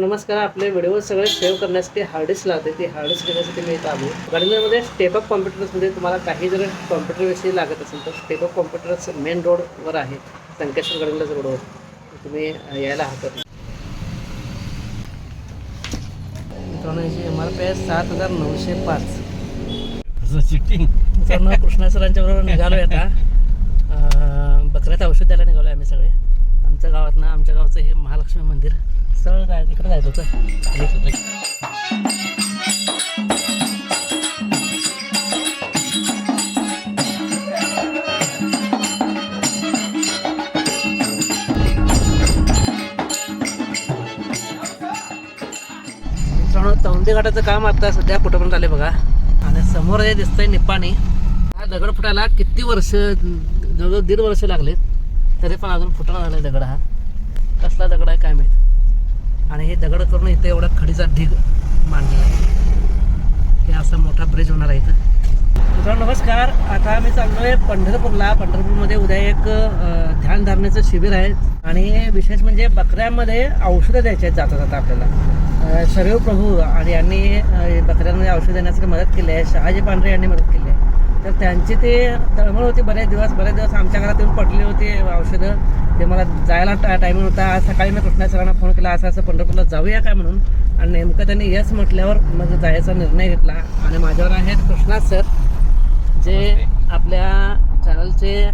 नमस्कार आपले व्हिडिओ सगळे सेव्ह करण्यासाठी हार्डिस्क लावते ते हार्डिस्क घेण्यासाठी मी इथं आलो. स्टेप अप कॉम्प्युटर्समध्ये तुम्हाला काही जर कॉम्प्युटरविषयी लागत असेल तर स्टेप अप कॉम्प्युटर्स मेन रोडवर आहे संकेश्वर गडिंगलाच रोडवर तुम्ही यायला हरकत. मित्रांनो याची एम आर पी आहे सात हजार नऊशे पाच. कृष्णा सरांच्या बरोबर निघालो आता. अं, बकऱ्यात औषध द्यायला निघालो आम्ही सगळे. आमच्या गावातनं आमच्या गावचं हे महालक्ष्मी मंदिर. सरळ जाय तिकडे जायचं होतं. खाली घाटाचं काम आता सध्या कुठंपर्यंत आले बघा. आणि समोर हे दिसतंय निपाणी हा दगड फुटायला किती वर्ष जवळजवळ दीड वर्ष लागले तरी पण अजून फुटणं झालाय दगड हा. कसला दगड आहे काय माहीत? आणि हे दगड करून इथे एवढा खडीचा ढीग मांडलेला आहे. हे असा मोठा ब्रिज होणार आहे इथं. मित्रांनो नमस्कार. आता आम्ही आहे पंढरपूरला. पंढरपूरमध्ये उद्या एक ध्यानधारणेचं ध्यान शिबिर आहे. आणि विशेष म्हणजे बकऱ्यांमध्ये औषधं द्यायचे आहेत जाता जाता आपल्याला. शरीव प्रभू आणि यांनी बकऱ्यांमध्ये औषध देण्यासाठी मदत केली आहे. शहाजी पांढरे यांनी मदत केली आहे. तर त्यांची ते तळमळ होती बरेच दिवस. बरेच दिवस आमच्या घरात येऊन पडली होती औषधं. ते मला जायला टायमिंग होता. आज सकाळी मी कृष्णा सरांना फोन केला. असं असं पंढरपूरला जाऊया काय म्हणून? आणि नेमकं त्यांनी यस म्हटल्यावर मग जायचा निर्णय घेतला. आणि माझ्यावर आहेत कृष्णा सर जे आपल्या चॅनलचे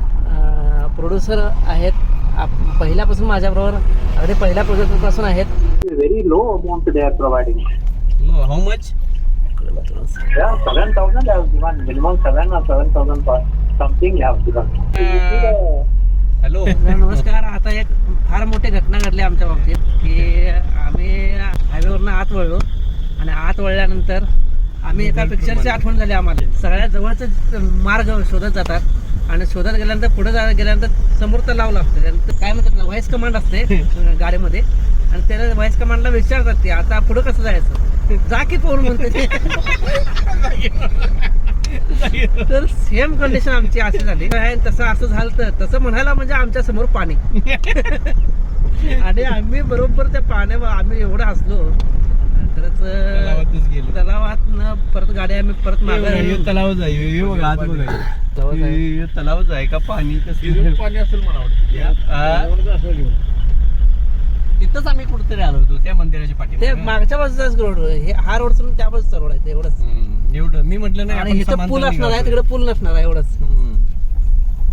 प्रोड्युसर आहेत. आप पहिल्यापासून माझ्याबरोबर अगदी पहिल्या प्रोजेक्टपासून आहेत. Very low amount they are providing. How much Yeah, seven thousand they have given. Minimum hello. नमस्कार आता एक फार मोठी घटना घडली आमच्या बाबतीत की आम्ही हायवेवरनं आत वळलो आणि आत वळल्यानंतर आम्ही एका पिक्चरची आठवण झाली आम्हाला. सगळ्यात जवळच मार्ग शोधत जातात आणि शोधत गेल्यानंतर पुढे जा गेल्यानंतर समोर तलाव लागतं. त्यानंतर काय म्हणतात व्हॉइस कमांड असते गाडीमध्ये. आणि त्याला व्हॉइस कमांडला विचारतात ते आता पुढं कसं जायचं? जा की पोर म्हणते. तर सेम कंडिशन आमची अशी झाली. काय तसं असं झालं तर तसं म्हणायला म्हणजे आमच्यासमोर पाणी. आणि आम्ही बरोबर त्या पाण्यावर आम्ही एवढं हसलो. खरंच तलावातच गेलो. तलावात परत गाडी आम्ही परत मागे तलावच आहे. तलावच का पाणी? कसं पाणी असेल मला तिथंच आम्ही कुठेतरी आलो होतो त्या मंदिराच्या पाठी ते मागच्या बाजूचाच रोड हे हा रोड सोडून त्या बाजूचा रोड आहे ते एवढंच एवढं मी म्हटलं नाही आणि आपण इथं पूल असणार आहे. तिकडे पूल नसणार आहे एवढंच हम्म.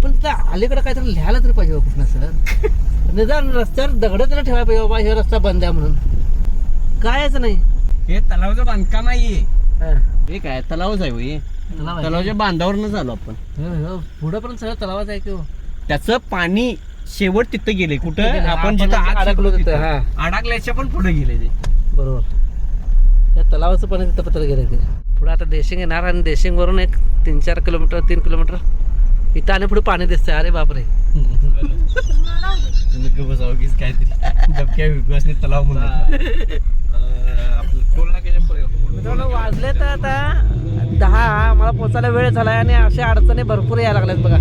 पण त्या अलीकडे काहीतरी लिहायला तरी पाहिजे कृष्ण सर निदान रस्त्यावर दगड तरी ठेवायला पाहिजे बाबा हे रस्ता बंद आहे म्हणून कायच नाही हे तलावाचं बांधकाम आहे हा. हे काय तलावच आहे हे. तलाव आहे. तलावाच्या बांधावरनं आलो आपण हो, हो. पुढं पण सगळं तलावाच आहे की हो. त्याचं पाणी शेवट तिथं गेले कुठं. आपण आपण जिथं आत अडकलो शिरलो तिथं, तिथं. हा. अडकल्याच्या पण पुढे गेले ते बरोबर त्या तलावाचं पाणी तिथं पत्र गेलं ते पुढे आता देशिंग येणार आणि देशिंग वरून एक तीन चार किलोमीटर तीन किलोमीटर इथं आणि पुढे पाणी दिसतंय. अरे बापरे. काय ते तलाव म्हणून. वाजले तर आता दहा. मला पोचायला वेळ झाला आणि अशा अडचणी भरपूर यायला लागल्यात बघा.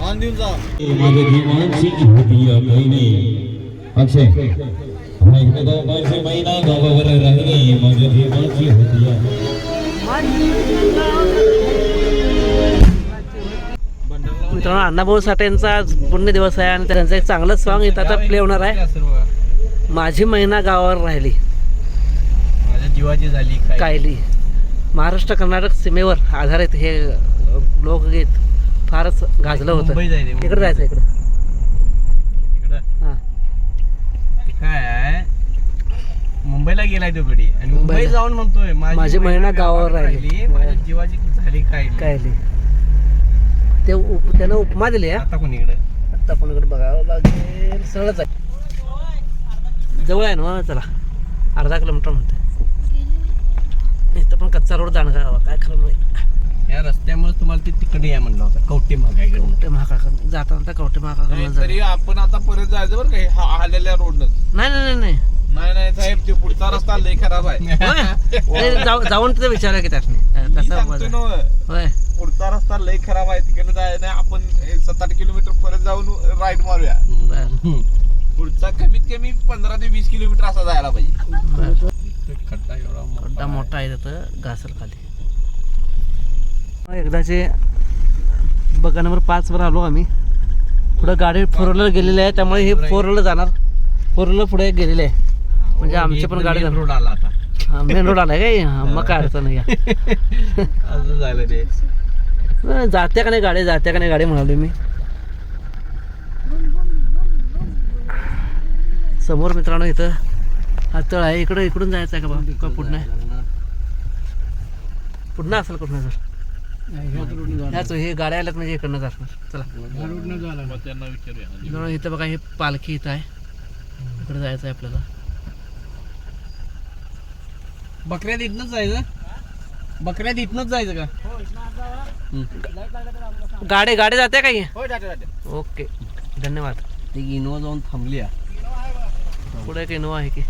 माझ्या जीवांची होती महिने अक्षय. माझी महिना गावावर राहिली माझ्या जीवांची होती मित्रांनो अण्णाभाऊ साठेंचा आज पुण्य दिवस आहे आणि त्यांचं एक चांगलं सॉंग इथं आता प्ले होणार आहे. माझी महिना गावावर राहिली. माझ्या जीवाची झाली काय कायली महाराष्ट्र कर्नाटक सीमेवर आधारित हे लोकगीत फारच गाजलं होतं. इकडे जायचं इकडं हां ते काय आहे, मुंबईला गेलाय तो गडी आणि मुंबई मुंबईला. जाऊन म्हणतोय माझी महिना गावावर राहिली. माझ्या जीवाची झाली काय कायली. ते उप त्यानं उपमा दिली आता कोण इकडे? आता आपण इकडे बघावं लागेल. सरळच आहे. जवळ आहे ना चला. अर्धा किलोमीटर म्हणते इथं पण कच्चा रोड जाणं काय खरं नाही. या रस्त्यामुळे तुम्हाला ते तिकडे या म्हणलं होतं कवटे महागाईकडे कवटे महाकाळ जाताना कवटे महाकाळ तरी आपण आता परत जायचं बरं काही हा आलेल्या रोडनं नाही नाही नाही नाही नाही नाही साहेब ते पुढचा रस्ता लय खराब आहे. होय? जाऊ- जाऊन तिथे विचारा की त्यासनी अं, मी कसं सांगतोय बरं. ना होय. पुढचा रस्ता लय खराब आहे तिकडे जायला नाही आपण एक सात आठ किलोमीटर परत जाऊन राईड मारूया. पुढचा कमीत कमी पंधरा ते वीस किलोमीटर असा जायला पाहिजे. खड्डा एवढा मोठा खड्डा मोठा आहे तिथं घासल खाली. एकदाचे बघा नंबर पाच वर आलो आम्ही. पुढं गाडी फोर व्हीलर गेलेली आहे त्यामुळे हे फोर व्हीलर जाणार. फोर व्हीलर पुढे गेलेले आहे. म्हणजे आमची पण गाडी रोड आला आता. मेन रोड आलाय काय? हा, मग काय अडचण नाही जाते का नाही गाडी? जाते का नाही गाडी म्हणाली मी. समोर मित्रांनो इथं हा तळ आहे. इकडं इकडून जायचं आहे का बा? का पुढं नाही पुढं असेल कुठं जर ह्याच हे गाड्या आल्यात म्हणजे इकडनं असणार चला. त्यांना विचारूया इथं बघा हे पालखी इथं आहे. इकडे जायचं आहे आपल्याला. बकऱ्यात इथनच जायचं? बकऱ्यात इथनच जायचं का? गाडी गाडी जाते का ही? हो ओके. धन्यवाद. ती इनोवा जाऊन थांबली. पुढे एक इनोवा आहे की.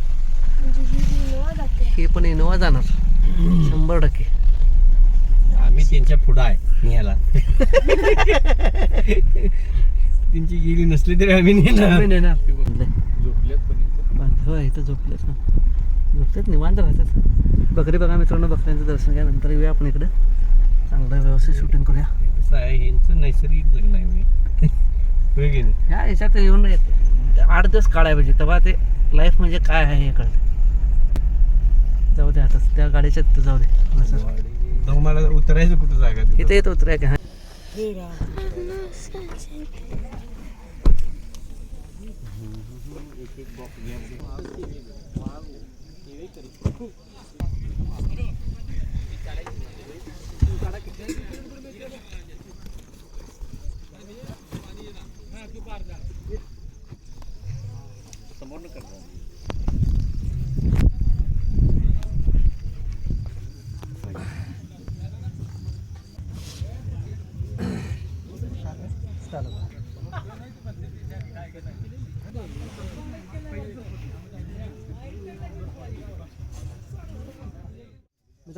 ही पण इनोवा जाणार. शंभर टक्के. आम्ही त्यांच्या पुढं आहे न्यायला त्यांची गेली नसली तरी आम्ही नेणार. झोपलेत पण इथं. हो इथं झोपलेच ना. झोपलेत निवांत राहतात. बकरी बघा मित्रांनो बकऱ्यांचं दर्शन घ्या नंतर येऊया आपण इकडे. चांगलं व्यवस्थित शूटिंग करूया. कसं आहे यांचं नैसर्गिक जगणं आहे होय. ह्याच्यात येऊन येत. आठ दिवस काढाय पाहिजे तेव्हा ते लाईफ म्हणजे काय आहे हे कळते. जाऊ दे आता त्या गाडीच्या जाऊ दे. जाऊ मला उतरायचं कुठं जागा तिथं? इथे येत उतरूया की हा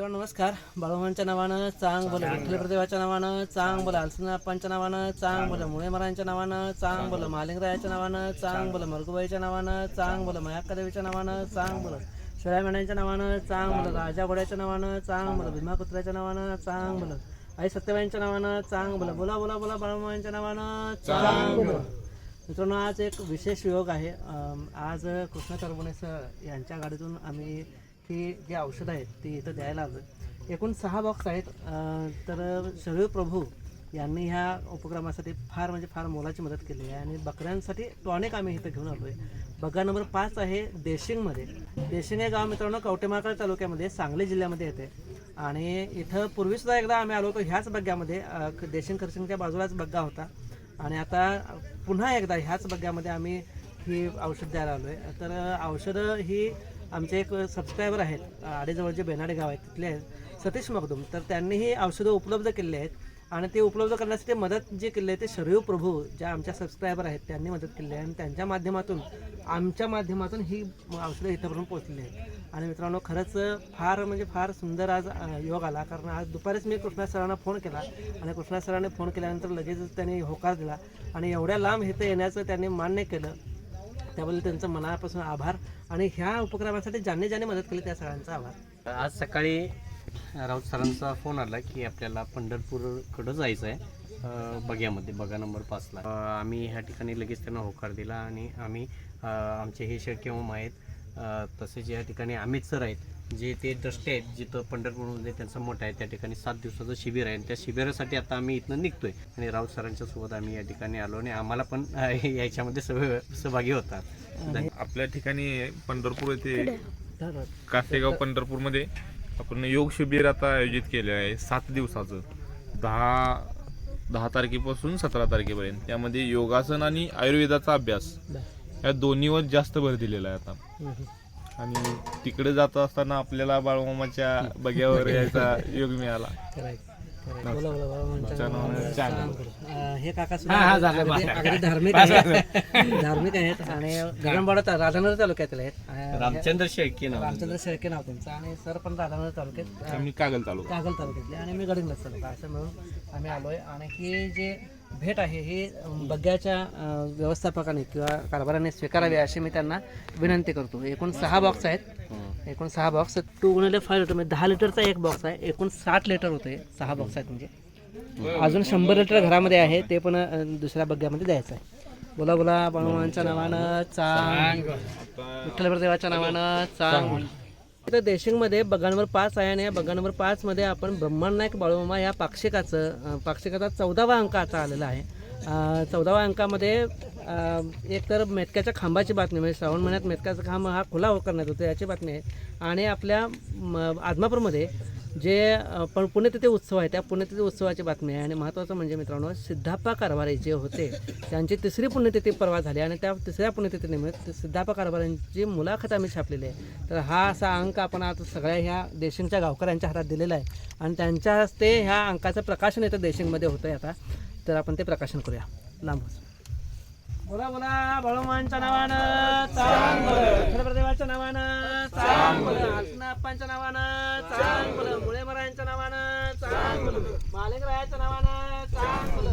मित्रांनो नमस्कार बाळूमांच्या नावानं चांग बोल विठ्ठल प्रदेवाच्या नावानं चांग बोल आलसनाप्पांच्या नावानं चांग बोल मुळे महाराजांच्या नावानं चांग बोल मालिंगरायाच्या नावानं चांग बोल मरगुबाईच्या नावानं चांग बोल मायाक्कादेवीच्या नावानं चांग बोल शिळ्या मेण्यांच्या नावानं चांग बोल राजा घोड्याच्या नावानं चांग बोल भीमा कुत्र्याच्या नावानं चांग बोल आई सत्यबाईंच्या नावानं चांग बोल बोला बोला बोला बाळूमांच्या नावानं चांग बोल मित्रांनो आज एक विशेष योग आहे आज कृष्णा तरबुणेस यांच्या गाडीतून आम्ही की जी औषधं आहेत ती इथं द्यायला आलो एकूण सहा बॉक्स आहेत. तर शरीर प्रभू यांनी ह्या उपक्रमासाठी फार म्हणजे फार मोलाची मदत केली आहे आणि बकऱ्यांसाठी टॉनिक आम्ही इथं घेऊन आलो आहे बग्गा नंबर पाच आहे देशिंगमध्ये. देशिंग हे गाव मित्रांनो कवटेमाकळ तालुक्यामध्ये सांगली जिल्ह्यामध्ये येते. आणि इथं पूर्वीसुद्धा एकदा आम्ही आलो होतो ह्याच बग्ग्यामध्ये देशिंग खरसिंगच्या बाजूलाच बग्गा होता. आणि आता पुन्हा एकदा ह्याच बग्ग्यामध्ये आम्ही ही औषध द्यायला आलो आहे तर औषधं ही आमचे एक सबस्क्रायबर आहेत. आडेजवळचे बेनाडे गाव आहेत. तिथले आहेत. सतीश मगदुम तर त्यांनी ही औषधं उपलब्ध केलेली आहेत. आणि ते उपलब्ध करण्यासाठी मदत जे केली आहे ते शरीव प्रभू ज्या आमच्या सबस्क्रायबर आहेत त्यांनी मदत केली आहे. आणि त्यांच्या माध्यमातून आमच्या माध्यमातून ही औषधं इथंपर्यंत पोहोचलेली आहेत. आणि मित्रांनो खरंच फार म्हणजे फार सुंदर आज योग आला. कारण आज दुपारीच मी कृष्णा सरांना फोन केला. आणि कृष्णा सरांनी फोन केल्यानंतर लगेचच त्यांनी होकार दिला. आणि एवढ्या लांब इथं येण्याचं त्यांनी मान्य केलं. त्याबद्दल त्यांचं मनापासून आभार आणि ह्या उपक्रमासाठी ज्यांनी ज्यांनी मदत केली त्या सगळ्यांचा आभार. आज सकाळी राऊत सरांचा फोन आला की आपल्याला पंढरपूरकडं जायचं आहे बग्यामध्ये बगा नंबर पाचला. आम्ही ह्या ठिकाणी लगेच त्यांना होकार दिला आणि आम्ही आमचे हे शक्य होम आहेत. तसेच या ठिकाणी अमित सर आहेत. जे ते द्रष्टे आहेत जिथं पंढरपूरमध्ये त्यांचा मठ आहे त्या ठिकाणी सात दिवसाचं शिबिर आहे. आणि त्या शिबिरासाठी आता आम्ही इथनं निघतोय. आणि राऊत सरांच्या सोबत आम्ही या ठिकाणी आलो आणि आम्हाला पण याच्यामध्ये सह सहभागी होतात. आपल्या ठिकाणी पंढरपूर येथे कासेगाव पंढरपूरमध्ये आपण योग शिबिर आता आयोजित केले आहे सात दिवसाचं. दहा दहा तारखेपासून सतरा तारखेपर्यंत. त्यामध्ये योगासन आणि आयुर्वेदाचा अभ्यास. या दोन्हीवर जास्त भर दिलेला आहे आता. आणि तिकडे जात असताना आपल्याला बाळमामाच्या बग्यावर यायचा योग मिळाला. हे काका हा, हा, धार्मिक आहेत. धार्मिक आहेत आणि गगनबाडा राधानगर तालुक्यातील आहेत. रामचंद्र शेळके नाव. रामचंद्र शेळके नाव त्यांचं आणि सर पण राधानगर तालुक्यात कागल तालुका. कागल तालुक्यातले. आणि मी तालुका असं मिळून आम्ही आलोय. आणि हे जे भेट आहे ही अं, व्यवस्थापकाने किंवा कारभाराने स्वीकारावी अशी मी त्यांना विनंती करतो. एकूण सहा बॉक्स आहेत. एकूण सहा बॉक्स टू गुणिले फाय लिटर म्हणजे दहा लिटरचा एक बॉक्स आहे. एकूण साठ लिटर होते. सहा बॉक्स आहेत म्हणजे. अजून शंभर लिटर घरामध्ये आहे. ते पण दुसऱ्या बग्ग्यामध्ये द्यायचं आहे. बोला बोला बाळूमांच्या नावानं चांग. विठ्ठल देवाच्या नावानं चांग. तर देशिंगमध्ये बग्गा नंबर पाच आहे आणि या बग्गा नंबर पाचमध्ये आपण ब्रह्मांड बाळूमामा या पाक्षिकाचं पाक्षिकाचा चौदावा अंक आता आलेला आहे. चौदाव्या चौदावा अंकामध्ये एक तर मेतक्याच्या खांबाची बातमी म्हणजे श्रावण महिन्यात मेतक्याचा खांब हा खुला करण्यात होतो याची बातमी आहे. आणि आपल्या म, आदमापूरमध्ये जे पण पण पुण्यतिथी उत्सव आहे त्या पुण्यतिथी उत्सवाची बातमी आहे. आणि महत्त्वाचं म्हणजे मित्रांनो सिद्धाप्पा कारभारी जे होते त्यांची तिसरी पुण्यतिथी परवा झाली. आणि त्या तिसऱ्या पुण्यतिथीनिमित्त सिद्धाप्पा कारभाऱ्यांची मुलाखत आम्ही छापलेली आहे. तर हा असा अंक आपण आता सगळ्या ह्या देशिंगच्या गावकऱ्यांच्या हातात दिलेला आहे. आणि त्यांच्या हस्ते ह्या अंकाचं प्रकाशन येतं देशिंगमध्ये होतं आहे आता. तर आपण ते प्रकाशन करूया. लांबच बोला बोला बळोमांच्या नावानं चांग छत्रपतीदेवाच्या नावानं चांग आत्माप्पांच्या नावानं चांग मुळे मरायांच्या नावानं चांग मालिकरायाच्या नावानं चांग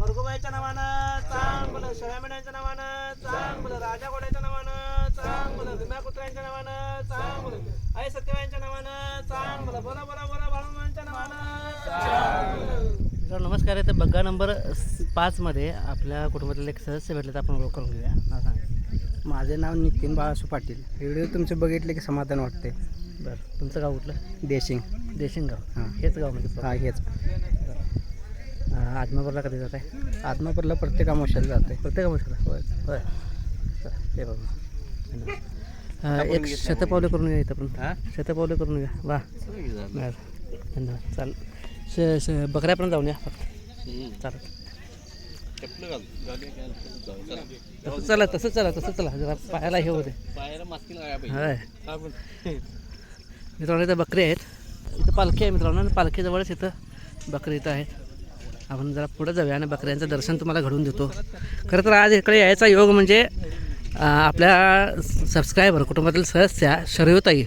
मरगुबाईच्या नावानं चांग शरामेड्यांच्या नावानं चांग राजा घोड्याच्या नावानं चांग भीमा कुत्र्यांच्या नावानं चांग आई सत्यवाईंच्या नावानं चांग बोला बोला बोला बाळूमांच्या नावानं तर नमस्कार. आहे तर बग्गा नंबर पाचमध्ये आपल्या कुटुंबातील एक सदस्य भेटले तर आपण ओळख करून घेऊया. नाव सांगा. माझे नाव नितीन बाळासू पाटील. व्हिडिओ तुमचे बघितले की समाधान वाटते. बरं. तुमचं गाव कुठलं? देशिंग. देशिंग गाव. हां. हेच गाव म्हणजे हा हेच. आत्मापूरला कधी जात आहे आत्मापूरला प्रत्येक अमावश्याला जाते प्रत्येक गोष्टीला होय. होय चला, ते बघू. एक शतपावले करून घ्या इथं पण हा? शतपावले करून घ्या वा. धन्यवाद. चाल श श बकऱ्यापर्यंत जाऊन या फक्त. चालेल. तसं चला तसं चला तसं चला. जरा पायाला हे होते. होय. मित्रांनो इथं बकरी आहेत. इथं पालखी आहे मित्रांनो आणि पालखीजवळच इथं बकरी इथं आहेत. आपण जरा पुढे जाऊया आणि बकऱ्यांचं दर्शन तुम्हाला घडवून देतो. खरं तर आज इकडे यायचा योग म्हणजे आपल्या सबस्क्रायबर कुटुंबातील सदस्या शरयूताई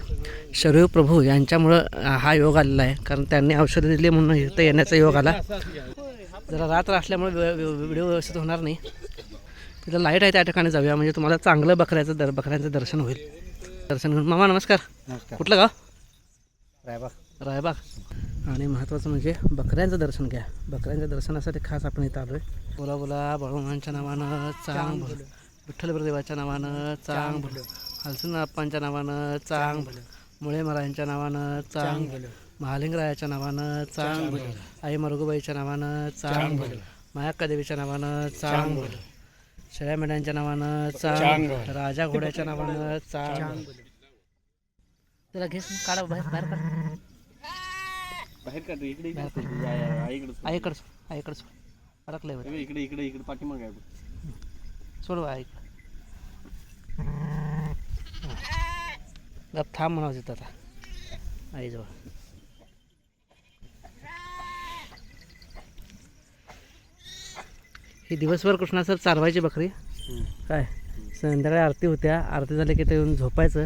शरयू प्रभू यांच्यामुळं हा योग आलेला आहे. कारण त्यांनी औषधं दिली म्हणून इथं येण्याचा योग आला. जरा रात्र असल्यामुळे व्हि- व्हि- व्हिडिओ व्यवस्थित होणार नाही. तिथं लाइट आहे त्या ठिकाणी जाऊया. म्हणजे तुम्हाला चांगलं बकऱ्याचं दर बकऱ्यांचं दर्शन होईल. दर्शन घेऊन मामा नमस्कार. नमस्कार. कुठलं गाव? रायबाग. रायबाग. आणि महत्त्वाचं म्हणजे बकऱ्यांचं दर्शन घ्या. बकऱ्यांच्या दर्शनासाठी खास आपण इथं आलो आहे बोला बोला बाळूमांच्या नावानं चांग विठ्ठल देवाच्या नावानं चांग भलं. हलसून अप्पांच्या नावानं चांग भलं. मुळे महाराजांच्या नावानं चांग भलं. महालिंगरायाच्या नावानं चांग भलं. आई मरगुबाईच्या नावानं चांग भलं. मायाक्का देवीच्या नावानं चांग भलं. शेळ्या मेढ्यांच्या नावानं चांग राजा घोड्याच्या नावानं चांग त्याला घेस काढा बाहेर बाहेर काढा. बाहेर काढ इकडे इकडे आईकडे. आईकडं अडकलंय. इकडे इकडे इकडे इकडे. पाठीमागे आहे बघ. सोड ऐक गप थांब म्हणावं तिथं आता. आईजवळ ही दिवसभर कृष्णासर चालवायची बकरी. काय? संध्याकाळी आरती होत्या. आरती झाली की ते येऊन झोपायचं.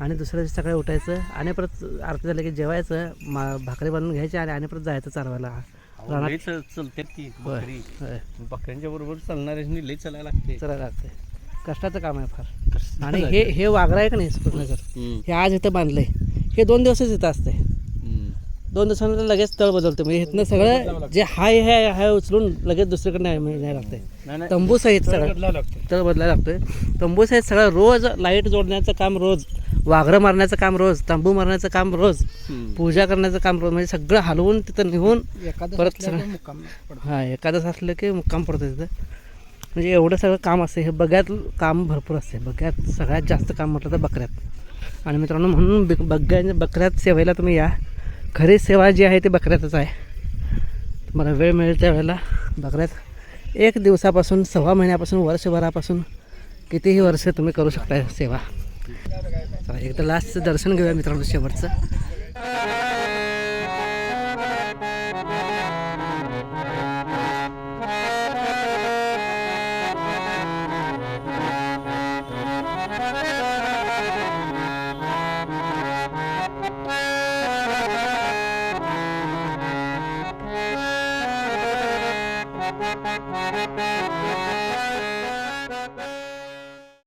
आणि दुसऱ्या दिवशी सकाळी उठायचं. आणि परत आरती झाली की जेवायचं. मा भाकरी बांधून घ्यायची आणि आणि परत जायचं चालवायला रानात लई चल- चलते ती होय बकरी. होय. बकऱ्यांच्या बरोबर चालणाऱ्यांनी लई चालायला लागते. चला लागते. कष्टाचं काम आहे फार. आणि हे हे वाघरा आहे का नाही हम्म. हे आज इथं बांधलंय. हे दोन दिवसच इथं असते हम्म. दोन दिवसानंतर लगेच तळ बदलतो म्हणजे इथनं सगळं जे हाय हाय हाय उचलून लगेच दुसरीकडे नाही नाही नाही. तंबू सहित सगळं. तळ बदलायला लागतोय. तंबू सहित सगळं. रोज लाइट जोडण्याचं काम रोज. वाघरं मारण्याचं काम रोज. तंबू मारण्याचं काम रोज. पूजा करण्याचं काम रोज. म्हणजे सगळं हलवून तिथं निघून एखादं परत सगळं-. हा एखादंच असलं की मुक्काम पडतो तिथं. म्हणजे एवढं सगळं काम असते. हे बग्यात काम भरपूर असते. बग्यात सगळ्यात जास्त काम म्हटलं तर बकऱ्यात. आणि मित्रांनो म्हणून बग्या बकऱ्यात सेवेला तुम्ही या. खरी सेवा जी आहे ती बकऱ्यातच आहे. तुम्हाला वेळ मिळेल त्यावेळेला बकऱ्यात एक दिवसापासून सव्वा महिन्यापासून वर्षभरापासून कितीही वर्ष तुम्ही करू शकता सेवा. एकदा लास्टचं दर्शन घेऊया मित्रांनो शेवटचं.